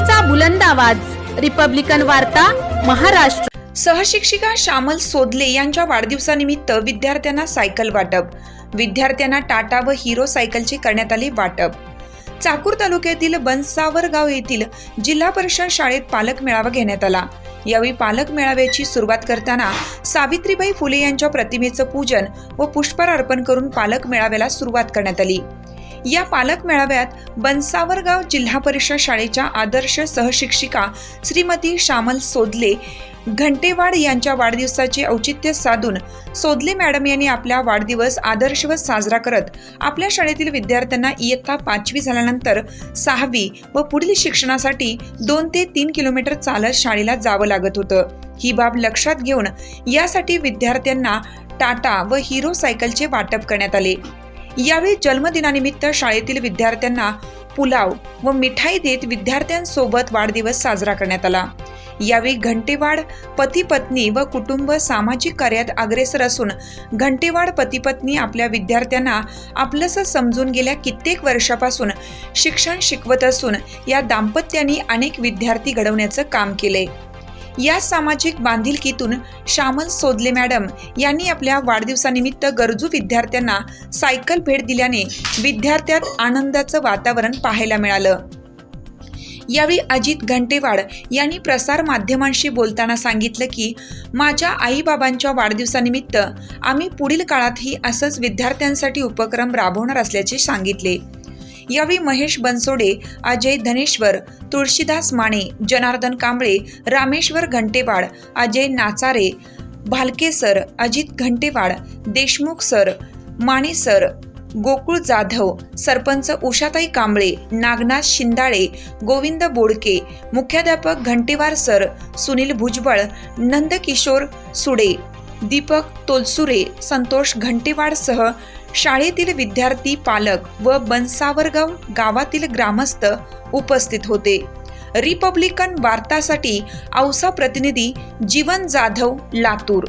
लोकशाहीचा बुलंद आवाज. रिपब्लिकन वार्ता महाराष्ट्र. सहशिक्षिका श्यामल सोदले यांच्या वाढदिवसानिमित्त विद्यार्थ्यांना सायकल वाटप. विद्यार्थ्यांना टाटा व हिरो सायकलचे करण्यात आले वाटप. चाकूर तालुक्यातील बनसावर गाव येथील जिल्हा परिषद शाळेत पालक मेळावा घेण्यात आला. यावेळी पालक मेळाव्याची सुरुवात करताना सावित्रीबाई फुले यांच्या प्रतिमेचं पूजन व पुष्पार अर्पण करून पालक मेळाव्याला सुरुवात करण्यात आली. या पालक मेळाव्यात बनसावरगाव जिल्हा परिषद शाळेच्या आदर्श सहशिक्षिका श्रीमती श्यामल सोदले घंटेवाड यांच्या वाढदिवसाचे औचित्य साधून सोदले मॅडम यांनी आपला वाढदिवस आदर्शवत साजरा करत आपल्या शाळेतील विद्यार्थ्यांना इयत्ता पाचवी झाल्यानंतर सहावी व पुढील शिक्षणासाठी दोन ते तीन किलोमीटर चालत शाळेला जावं लागत होतं. ही बाब लक्षात घेऊन यासाठी विद्यार्थ्यांना टाटा व हिरो सायकलचे वाटप करण्यात आले. यावेळी जन्मदिनानिमित्त शाळेतील विद्यार्थ्यांना पुलाव व मिठाई देत विद्यार्थ्यांसोबत वाढदिवस साजरा करण्यात आला. यावेळी घंटेवाड पती पत्नी व कुटुंब सामाजिक कार्यात अग्रेसर असून घंटेवाड पती पत्नी आपल्या विद्यार्थ्यांना आपलंसं समजून गेल्या कित्येक वर्षापासून शिक्षण शिकवत असून या दाम्पत्याने अनेक विद्यार्थी घडवण्याचं काम केलंय. या सामाजिक बांधिलकीतून श्यामल सोदले मॅडम यांनी आपल्या वाढदिवसानिमित्त गरजू विद्यार्थ्यांना सायकल भेट दिल्याने विद्यार्थ्यात आनंदाचं वातावरण पाहायला मिळालं. यावेळी अजित घंटेवाड यांनी प्रसार माध्यमांशी बोलताना सांगितलं की माझ्या आईबाबांच्या वाढदिवसानिमित्त आम्ही पुढील काळातही असंच विद्यार्थ्यांसाठी उपक्रम राबवणार असल्याचे सांगितले. यावेळी Mahesh Bansode Ajay Dhaneshwar Tulshidas Mane Janardan Kamble Rameshwar Ghantewad Ajay Nachare Bhalke sir Ajit Ghantewad Deshmukh sir Mane sir Gokul Jadhav sarpanch Ushatai Kamble Nagnath Shindale Govind Bodke मुख्याध्यापक घंटेवार सर सुनील भुजबळ नंदकिशोर सुडे दीपक तोलसुरे संतोष घंटेवाडसह शाळेतील विद्यार्थी पालक व बनसावरगाव गावातील ग्रामस्थ उपस्थित होते. रिपब्लिकन वार्तासाठी औसा प्रतिनिधी जीवन जाधव लातूर